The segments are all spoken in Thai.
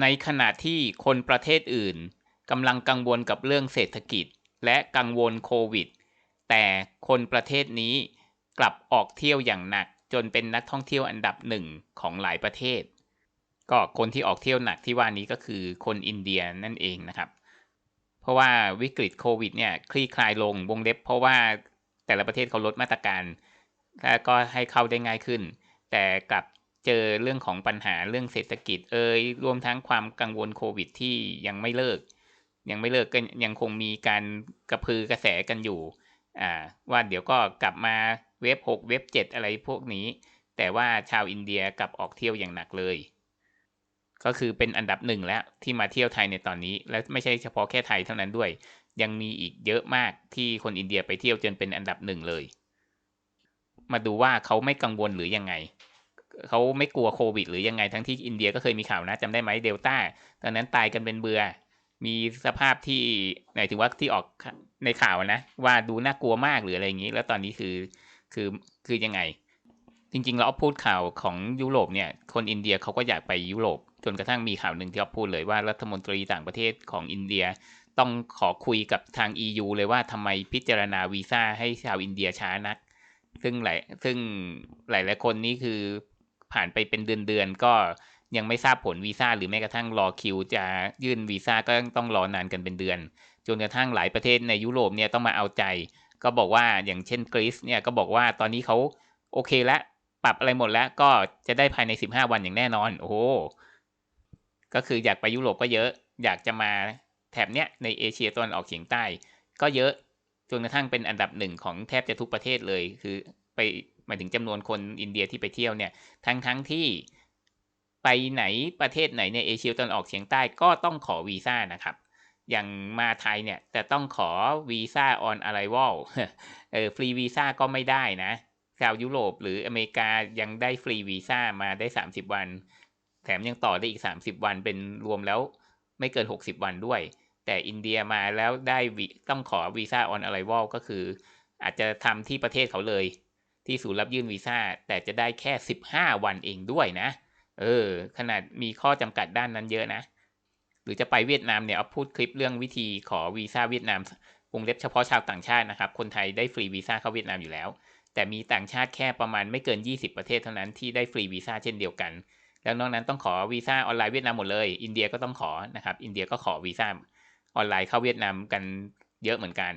ในขณะที่คนประเทศอื่นกำลังกังวลกับเรื่องเศรษฐกิจ และกังวลโควิด แต่คนประเทศนี้กลับออกเที่ยวอย่างหนักจนเป็นนักท่องเที่ยวอันดับหนึ่งของหลายประเทศ ก็คนที่ออกเที่ยวหนักที่ว่านี้ก็คือคนอินเดียนั่นเองนะครับ เพราะว่าวิกฤตโควิดเนี่ยคลี่คลายลงวงเล็บ เพราะว่าแต่ละประเทศเขาลดมาตรการ แล้วก็ให้เข้าได้ง่ายขึ้น แต่กลับ เจอเรื่องของปัญหาเรื่องเศรษฐกิจเอ่ยรวมทั้งความกังวลโควิดที่ยังไม่เลิก ยังไม่เลิกก็ยังคงมีการกระพือกระแสกันอยู่อ่าว่าเดี๋ยวก็กลับมาเว็บ6เว็บ7อะไรพวกนี้ แต่ว่าชาวอินเดียกลับออกเที่ยวอย่างหนักเลย ก็คือเป็นอันดับหนึ่งแล้วที่มาเที่ยวไทยในตอนนี้ และไม่ใช่เฉพาะแค่ไทยเท่านั้นด้วย ยังมีอีกเยอะมากที่คนอินเดียไปเที่ยวจนเป็นอันดับหนึ่งเลย มาดูว่าเขาไม่กังวลหรือยังไง เขาไม่กลัวโควิด หรือยังไงทั้งที่อินเดียก็เคยมีข่าวนะจำได้ไหมเดลต้าตอนนั้นตายกันเป็นเบือ มีสภาพที่ไหนถึงว่าที่ออกในข่าวนะ ว่าดูน่ากลัวมากหรืออะไรอย่างนี้ แล้วตอนนี้คือคือคือยังไง จริงๆเราพูดข่าวของยุโรปเนี่ย คนอินเดียเขาก็อยากไปยุโรปจนกระทั่งมีข่าวหนึ่งที่เขาพูดเลยว่ารัฐมนตรีต่างประเทศของอินเดียต้องขอคุยกับทาง EU เลยว่าทำไมพิจารณาวีซ่าให้ชาวอินเดียช้านัก ซึ่งหลายซึ่งหลายๆคนนี้คือ ผ่านไปเป็นเดือนๆก็ยังไม่ทราบผลวีซ่าหรือแม้กระทั่งรอคิว จะยื่นวีซ่าก็ต้องรอนานกันเป็นเดือน จนกระทั่งหลายประเทศในยุโรปเนี่ยต้องมาเอาใจ ก็บอกว่าอย่างเช่นกรีซเนี่ยก็บอกว่าตอนนี้เขาโอเคแล้วปรับอะไรหมดแล้วก็จะได้ภายใน 15 วันอย่างแน่นอน โอ้โหก็คืออยากไปยุโรปก็เยอะ อยากจะมาแถบเนี้ยในเอเชียตะวันออกเฉียงใต้ ก็เยอะจนกระทั่งเป็นอันดับหนึ่งของแทบจะทุกประเทศเลย คือไปายถึงจำนวนคนอินเดียที่ไปเที่ยวเนี่ยทั้งทั้งที่ไปไหนประเทศไหนในเอเชียตะวันออกเฉียงใต้ก็ต้องขอวีซ่านะครับ อย่างมาไทยเนี่ยแต่ต้องขอวีซ่าออนอะไรวอลเออฟรีวีซ่าก็ไม่ได้นะชาวยุโรปหรืออเมริกายังได้ฟรีวีซ่ามาได้ 30 วัน แถมยังต่อได้อีก 30 วันเป็นรวมแล้วไม่เกิน 60 วันด้วย แต่อินเดียมาแล้วได้ต้องขอวีซ่าออนอะไรวอลก็คือ อาจจะทำที่ประเทศเขาเลย ที่ศูนย์รับยื่นวีซ่าแต่จะได้แค่ 15 วันเองด้วยนะ เออ ขนาดมีข้อจำกัดด้านนั้นเยอะนะ หรือจะไปเวียดนามเนี่ยเอาพูดคลิปเรื่องวิธีขอวีซ่าเวียดนามวงเล็บเฉพาะชาวต่างชาตินะครับ คนไทยได้ฟรีวีซ่าเข้าเวียดนามอยู่แล้ว แต่มีต่างชาติแค่ประมาณไม่เกิน 20 ประเทศเท่านั้นที่ได้ฟรีวีซ่าเช่นเดียวกัน แล้วนอกนั้นต้องขอวีซ่าออนไลน์เวียดนามหมดเลย อินเดียก็ต้องขอนะครับ อินเดียก็ขอวีซ่าออนไลน์เข้าเวียดนามกันเยอะเหมือนกัน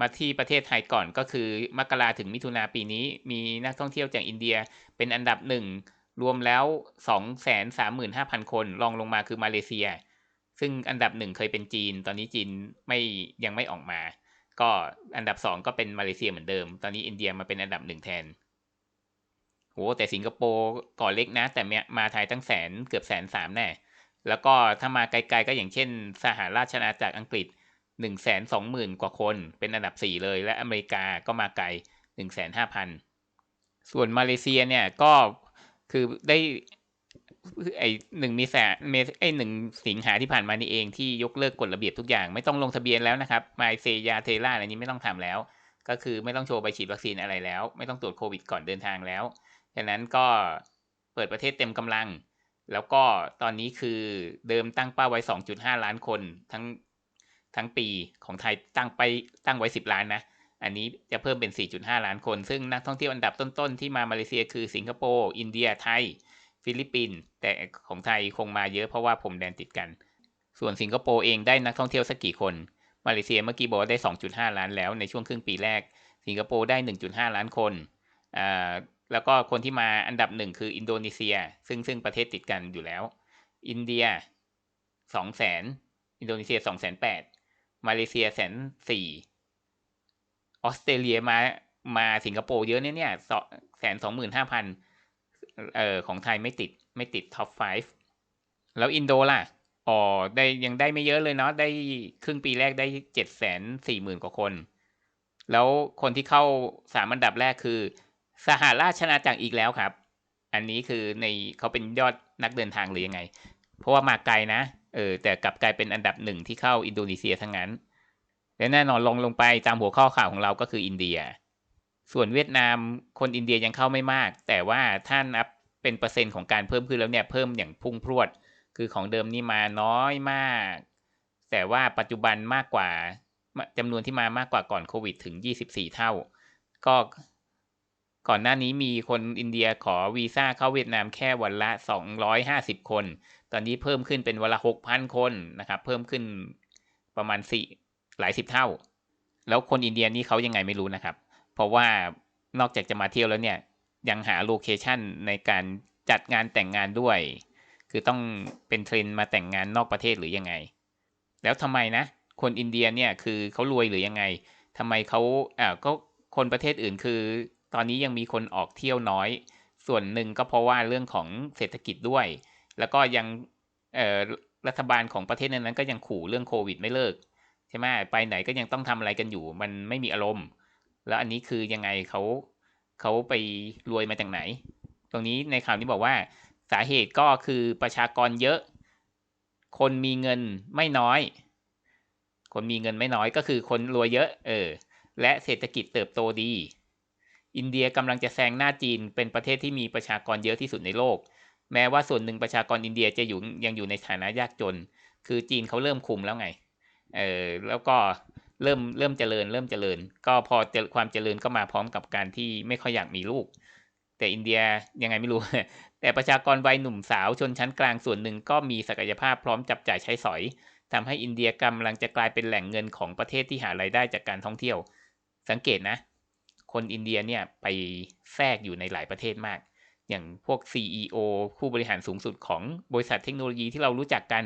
มาที่ประเทศไทยก่อนก็คือมกราถึงมิถุนาปีนี้มีนักท่องเที่ยวจากอินเดียเป็นอันดับหนึ่งรวมแล้วสองแสนสามหมื่นห้าพันคน รองลงมาคือมาเลเซีย ซึ่งอันดับหนึ่งเคยเป็นจีน ตอนนี้จีนไม่ยังไม่ออกมา ก็อันดับสองก็เป็นมาเลเซียเหมือนเดิม ตอนนี้อินเดียมาเป็นอันดับหนึ่งแทนโหแต่สิงคโปร์ก่อเล็กนะ แต่มาไทยตั้งแสนเกือบแสนสามแน่ แล้วก็ถ้ามาไกลๆก็อย่างเช่น สหราชอาณาจักรอังกฤษ หนึ่งแสนสองหมื่นกว่าคนเป็นอันดับสี่เลย และอเมริกาก็มาไกลหนึ่งแสนห้าพันส่วนมาเลเซียเนี่ยก็คือได้ไอหนึ่งมีแสเมไอหนึ่งสิงหาที่ผ่านมานี่เองที่ยกเลิกกฎระเบียบทุกอย่างไม่ต้องลงทะเบียนแล้วนะครับมาเซียเทล่าอะไรนี้ไม่ต้องทำแล้ว ก็คือไม่ต้องโชว์ไปฉีดวัคซีนอะไรแล้ว ไม่ต้องตรวจโควิดก่อนเดินทางแล้วฉะนั้นก็เปิดประเทศเต็มกำลัง แล้วก็ตอนนี้คือเดิมตั้งเป้าไว้ 2.5 ล้านคน ทั้ง ทั้งปีของไทยตั้งไปตั้งไว้ 10 ล้านนะ อันนี้จะเพิ่มเป็น 4.5 ล้านคน ซึ่งนักท่องเที่ยวอันดับต้นๆ ที่มามาเลเซียคือสิงคโปร์ อินเดีย ไทย ฟิลิปปินส์แต่ของไทยคงมาเยอะเพราะว่าผมแดนติดกัน ส่วนสิงคโปร์เองได้นักท่องเที่ยวสักกี่คน มาเลเซียเมื่อกี้บอกได้ 2.5 ล้านแล้วในช่วงครึ่งปีแรก สิงคโปร์ได้ 1.5 ล้านคนอ่าแล้วก็คนที่มาอันดับหนึ่งคืออินโดนีเซีย ซึ่งซึ่งประเทศติดกันอยู่แล้ว อินเดีย2 0 0 0 0 0อินโดนีเซีย2 8 0 0 0 มาเลเซียแสนสี่ออสเตรเลียมามาสิงคโปร์เยอะเนี่ยเนี่ยแสนสองหมื่นห้าพันเอ่อของไทยไม่ติดไม่ติดท็อป 5 แล้วอินโดล่ะอ๋อได้ยังได้ไม่เยอะเลยเนาะได้ครึ่งปีแรกได้เจ็ดแสนสี่หมื่นกว่าคน แล้วคนที่เข้าสามอันดับแรกคือ สหราชอาณาจักรอีกแล้วครับ อันนี้คือในเขาเป็นยอดนักเดินทางหรือยังไง เพราะว่ามาไกลนะ เออแต่กลับกลายเป็นอันดับหนึ่งที่เข้าอินโดนีเซียทั้งนั้น และแน่นอนลงลงไปตามหัวข้อข่าวของเราก็คืออินเดีย ส่วนเวียดนามคนอินเดียยังเข้าไม่มาก แต่ว่าถ้านับเป็นเปอร์เซ็นต์ของการเพิ่มขึ้นแล้วเนี่ยเพิ่มอย่างพุ่งพรวด คือของเดิมนี่มาน้อยมาก แต่ว่าปัจจุบันมากกว่าจำนวนที่มามากกว่าก่อนโควิดถึง 24 เท่า ก็ ก่อนหน้านี้มีคนอินเดียขอวีซ่าเข้าเวียดนามแค่วันละ 250 คน ตอนนี้เพิ่มขึ้นเป็นวันละ 6,000 คนนะครับ เพิ่มขึ้นประมาณสี่หลายสิบเท่า แล้วคนอินเดียนี่เขายังไงไม่รู้นะครับ เพราะว่านอกจากจะมาเที่ยวแล้วเนี่ย ยังหาโลเคชันในการจัดงานแต่งงานด้วย คือต้องเป็นเทรนมาแต่งงานนอกประเทศหรือยังไง แล้วทำไมนะ คนอินเดียเนี่ยคือเขารวยหรือยังไงทำไมเขาอ่าก็คนประเทศอื่นคือ ตอนนี้ยังมีคนออกเที่ยวน้อย ส่วนหนึ่งก็เพราะว่าเรื่องของเศรษฐกิจด้วย แล้วก็ยังรัฐบาลของประเทศนั้นก็ยังขู่เรื่องโควิดไม่เลิกใช่ไหมไปไหนก็ยังต้องทำอะไรกันอยู่ มันไม่มีอารมณ์ แล้วอันนี้คือยังไงเขาเขาไปรวยมาจากไหน ตรงนี้ในข่าวนี้บอกว่าสาเหตุก็คือประชากรเยอะ คนมีเงินไม่น้อย คนมีเงินไม่น้อยก็คือคนรวยเยอะ เออ และเศรษฐกิจเติบโตดี อินเดียกำลังจะแซงหน้าจีนเป็นประเทศที่มีประชากรเยอะที่สุดในโลก แม้ว่าส่วนหนึ่งประชากรอินเดียจะอยู่ยังอยู่ในฐานะยากจน คือจีนเขาเริ่มคุมแล้วไงเออแล้วก็เริ่มเริ่มเจริญ เริ่มเจริญ ก็พอความเจริญก็มาพร้อมกับการที่ไม่ค่อยอยากมีลูก แต่อินเดียยังไงไม่รู้ แต่ประชากรวัยหนุ่มสาวชนชั้นกลางส่วนหนึ่งก็มีศักยภาพพร้อมจับจ่ายใช้สอยทำให้อินเดียกำลังจะกลายเป็นแหล่งเงินของประเทศที่หารายได้จากการท่องเที่ยว สังเกตนะ คนอินเดียเนี่ยไปแทรกอยู่ในหลายประเทศมาก อย่างพวก CEO ผู้บริหารสูงสุดของบริษัทเทคโนโลยีที่เรารู้จักกัน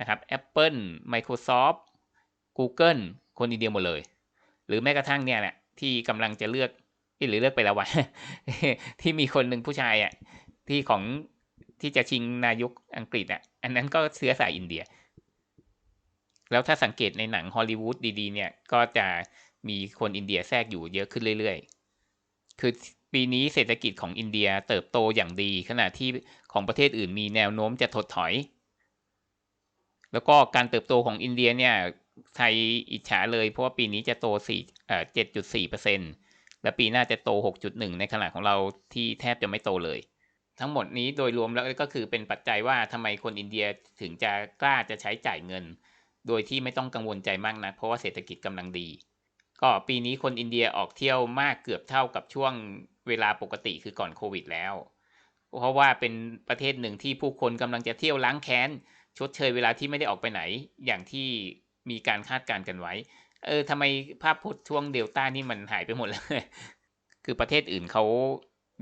นะครับ Apple Microsoft Google คนอินเดียหมดเลย หรือแม้กระทั่งเนี่ยแหละที่กำลังจะเลือกหรือเลือกไปแล้ววะที่มีคนหนึ่งผู้ชายอะที่ของที่จะชิงนายกอังกฤษอะ อันนั้นก็เชื้อสายอินเดีย แล้วถ้าสังเกตในหนังฮอลลีวูดดีๆ เนี่ย ก็จะ มีคนอินเดียแทรกอยู่เยอะขึ้นเรื่อยๆ คือปีนี้เศรษฐกิจของอินเดียเติบโตอย่างดี ขณะที่ของประเทศอื่นมีแนวโน้มจะถดถอย แล้วก็การเติบโตของอินเดียเนี่ยไทยอิจฉาเลยเพราะว่าปีนี้จะโตสี่เอ่อเจ็ดจุดสี่เปอร์เซ็นและปีหน้าจะโตหกจุดหนึ่งในขณะของเราที่แทบจะไม่โตเลย ทั้งหมดนี้โดยรวมแล้วก็คือเป็นปัจจัยว่าทำไมคนอินเดียถึงจะกล้าจะใช้จ่ายเงิน โดยที่ไม่ต้องกังวลใจมากนะเพราะว่าเศรษฐกิจกำลังดี ก็ปีนี้คนอินเดียออกเที่ยวมากเกือบเท่ากับช่วงเวลาปกติคือก่อนโควิดแล้ว เพราะว่าเป็นประเทศหนึ่งที่ผู้คนกำลังจะเที่ยวล้างแค้น ชดเชยเวลาที่ไม่ได้ออกไปไหน อย่างที่มีการคาดการณ์กันไว้ เออทำไมภาพพจน์ช่วงเดลต้านี่มันหายไปหมดเลย คือประเทศอื่นเขา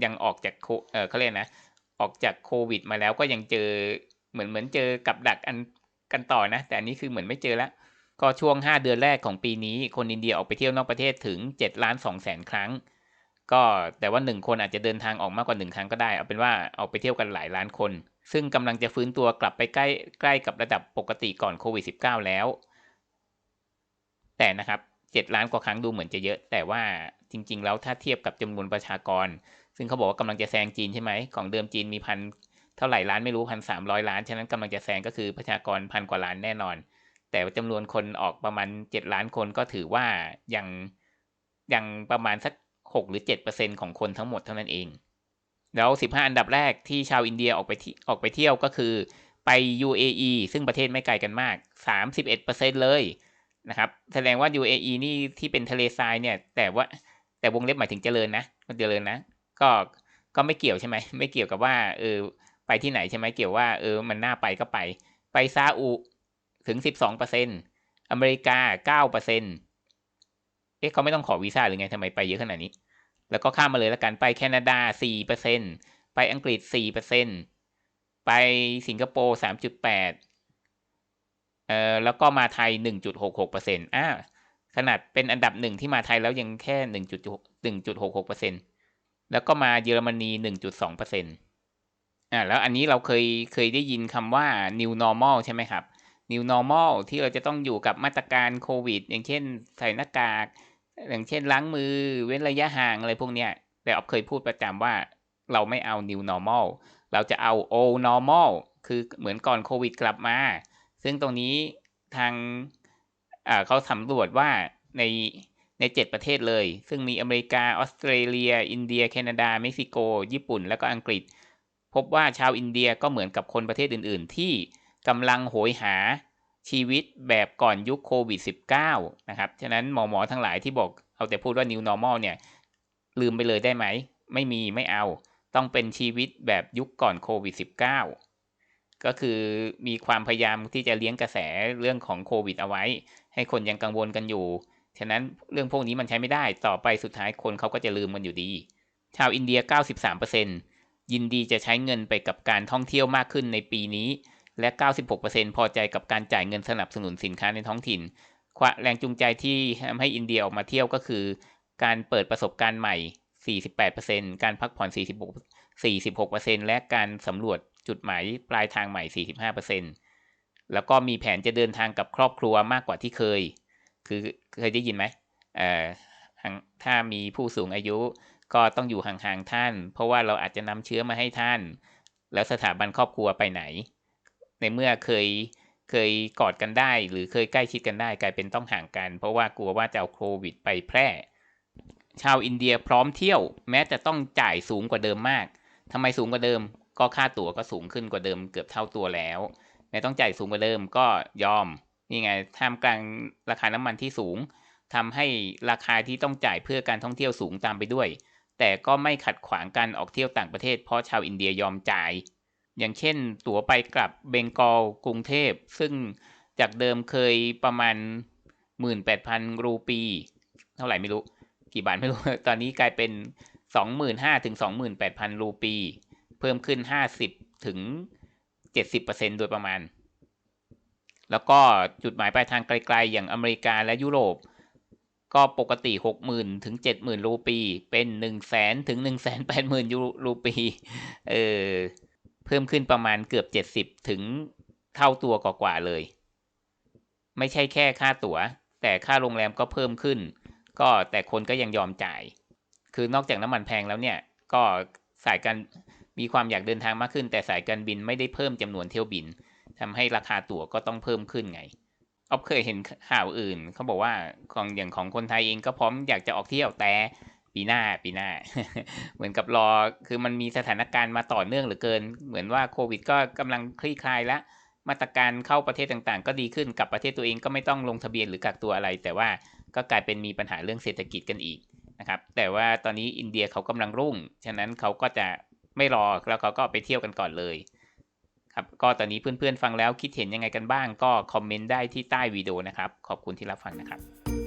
ยังออกจากโคเออเขาเรียกนะ ออกจากโควิดมาแล้วก็ยังเจอเหมือนเหมือนเจอกับดักอันกันต่อนะ แต่อันนี้คือเหมือนไม่เจอแล้ว ก็ช่วง 5 เดือนแรกของปีนี้ คนอินเดียออกไปเที่ยวนอกประเทศถึง7ล้าน2แสนครั้ง ก็แต่ว่าหนึ่งคนอาจจะเดินทางออกมากกว่าหนึ่งครั้งก็ได้ เอาเป็นว่าเอาไปเที่ยวกันหลายล้านคน ซึ่งกำลังจะฟื้นตัวกลับไปใกล้ใกล้กับระดับปกติก่อนโควิด -19 แล้ว แต่นะครับเจ็ดล้านกว่าครั้งดูเหมือนจะเยอะ แต่ว่าจริง ๆ แล้วถ้าเทียบกับจำนวนประชากร ซึ่งเขาบอกว่ากำลังจะแซงจีนใช่ไหมของเดิมจีนมีพันเท่าไหร่ล้านไม่รู้พันสามร้อยล้าน ฉะนั้นกำลังจะแซงก็คือประชากรพันกว่าล้านแน่นอน แต่จำนวนคนออกประมาณเจ็ดล้านคนก็ถือว่ายังยังประมาณสักหกหรือเจ็ดเปอร์เซ็นของคนทั้งหมดเท่านั้นเอง แล้วสิบห้าอันดับแรกที่ชาวอินเดียออกไปที่ออกไปเที่ยวก็คือไป UAE ซึ่งประเทศไม่ไกลกันมากสามสิบเอ็ดเปอร์เซ็นเลยนะครับ แสดงว่า UAE นี่ที่เป็นทะเลทรายเนี่ย แต่ว่าแต่วงเล็บหมายถึงเจริญนะมันเจริญนะ ก็ก็ไม่เกี่ยวใช่ไหม ไม่เกี่ยวกับว่าเออไปที่ไหนใช่ไหมเกี่ยวว่าเออมันน่าไปก็ไป ไปซาอุ ถึงสิบสองเปอร์เซ็นอเมริกาเก้าเปอร์เซ็นเอ๊ะเขาไม่ต้องขอวีซ่าหรือไงทำไมไปเยอะขนาดนี้ แล้วก็ข้ามมาเลยละกันไปแคนาดาสี่เปอร์เซ็นไปอังกฤษสี่เปอร์เซ็นไปสิงคโปร์สามจุดแปดเอ่อแล้วก็มาไทยหนึ่งจุดหกหกเปอร์เซ็นต์อ่าขนาดเป็นอันดับหนึ่งที่มาไทยแล้วยังแค่หนึ่งจุดหนึ่งจุดหกหกเปอร์เซ็นแล้วก็มาเยอรมนีหนึ่งจุดสองเปอร์เซนต์อ่าแล้วอันนี้เราเคยเคยได้ยินคำว่า new normal ใช่ไหมครับ new normal ที่เราจะต้องอยู่กับมาตรการโควิด อย่างเช่น ใส่หน้ากาก อย่างเช่นล้างมือ เว้นระยะห่างอะไรพวกเนี้ย แต่ออฟเคยพูดประจำว่าเราไม่เอา new normal เราจะเอา old normal คือเหมือนก่อนโควิดกลับมา ซึ่งตรงนี้ทางเขาสำรวจว่าในในเจ็ดประเทศเลย ซึ่งมีอเมริกา ออสเตรเลีย อินเดีย แคนาดา เม็กซิโก ญี่ปุ่น แล้วก็อังกฤษ พบว่าชาวอินเดียก็เหมือนกับคนประเทศอื่น ๆ ที่ กำลังโหยหาชีวิตแบบก่อนยุคโควิด -19 นะครับ ฉะนั้นหมอหมอทั้งหลายที่บอกเอาแต่พูดว่า new normal เนี่ย ลืมไปเลยได้ไหม ไม่มีไม่เอา ต้องเป็นชีวิตแบบยุคก่อนโควิด -19 ก็คือมีความพยายามที่จะเลี้ยงกระแสเรื่องของโควิดเอาไว้ ให้คนยังกังวลกันอยู่ ฉะนั้นเรื่องพวกนี้มันใช้ไม่ได้ ต่อไปสุดท้ายคนเขาก็จะลืมมันอยู่ดี ชาวอินเดีย 93%ยินดีจะใช้เงินไปกับการท่องเที่ยวมากขึ้นในปีนี้ และ 96%พอใจกับการจ่ายเงินสนับสนุนสินค้าในท้องถิ่นแรงจูงใจที่ทำให้อินเดียออกมาเที่ยวก็คือ การเปิดประสบการณ์ใหม่ 48%การพักผ่อน 46 46%และการสำรวจจุดหมายปลายทางใหม่ 45%แล้วก็มีแผนจะเดินทางกับครอบครัวมากกว่าที่เคย คือเคยได้ยินไหมเอ่อถ้ามีผู้สูงอายุก็ต้องอยู่ห่างๆท่าน เพราะว่าเราอาจจะนำเชื้อมาให้ท่าน แล้วสถาบันครอบครัวไปไหน ในเมื่อเคยเคยกอดกันได้ หรือเคยใกล้ชิดกันได้ กลายเป็นต้องห่างกัน เพราะว่ากลัวว่าจะเอาโควิดไปแพร่ ชาวอินเดียพร้อมเที่ยว แม้จะต้องจ่ายสูงกว่าเดิมมากทำไมสูงกว่าเดิม ก็ค่าตั๋วก็สูงขึ้นกว่าเดิมเกือบเท่าตัวแล้วแม้ต้องจ่ายสูงกว่าเดิมก็ยอมนี่ไงท่ามกลางราคาน้ำมันที่สูงทำให้ราคาที่ต้องจ่ายเพื่อการท่องเที่ยวสูงตามไปด้วย แต่ก็ไม่ขัดขวางการออกเที่ยวต่างประเทศ เพราะชาวอินเดียยอมจ่าย อย่างเช่น ตั๋วไปกลับเบงกอลกรุงเทพ ซึ่งจากเดิมเคยประมาณ 18,000 รูปี เท่าไหร่ไม่รู้ กี่บาทไม่รู้ ตอนนี้กลายเป็น 25,000ถึง28,000 รูปี เพิ่มขึ้น 50ถึง70%โดยประมาณ แล้วก็จุดหมายปลายทางไกลๆ อย่างอเมริกาและยุโรป ก็ปกติ 60,000 ถึง 70,000 รูปี เป็น 100,000 ถึง 180,000 รูปี เออ เพิ่มขึ้นประมาณเกือบ70ถึงเท่าตัวกว่าๆเลย ไม่ใช่แค่ค่าตั๋ว แต่ค่าโรงแรมก็เพิ่มขึ้น ก็แต่คนก็ยังยอมจ่าย คือนอกจากน้ำมันแพงแล้วเนี่ย ก็สายการมีความอยากเดินทางมากขึ้น แต่สายการบินไม่ได้เพิ่มจำนวนเที่ยวบินทำให้ราคาตั๋วก็ต้องเพิ่มขึ้นไงอ๊อฟเคยเห็นข่าวอื่นเขาบอกว่าของอย่างของคนไทยเองก็พร้อมอยากจะออกเที่ยวแต่ ปีหน้าปีหน้า เหมือนกับรอคือมันมีสถานการณ์มาต่อเนื่องเหลือเกิน เหมือนว่าโควิด ก็กำลังคลี่คลายแล้วมาตรการเข้าประเทศต่างๆ ก็ดีขึ้นกับประเทศตัวเองก็ไม่ต้องลงทะเบียนหรือกักตัวอะไร แต่ว่าก็กลายเป็นมีปัญหาเรื่องเศรษฐกิจกันอีกนะครับ แต่ว่าตอนนี้อินเดียเขากำลังรุ่ง ฉะนั้นเขาก็จะไม่รอแล้วเขาก็ไปเที่ยวกันก่อนเลยครับก็ตอนนี้เพื่อนๆฟังแล้วคิดเห็นยังไงกันบ้าง ก็คอมเมนต์ได้ที่ใต้วิดีโอนะครับ ขอบคุณที่รับฟังนะครับ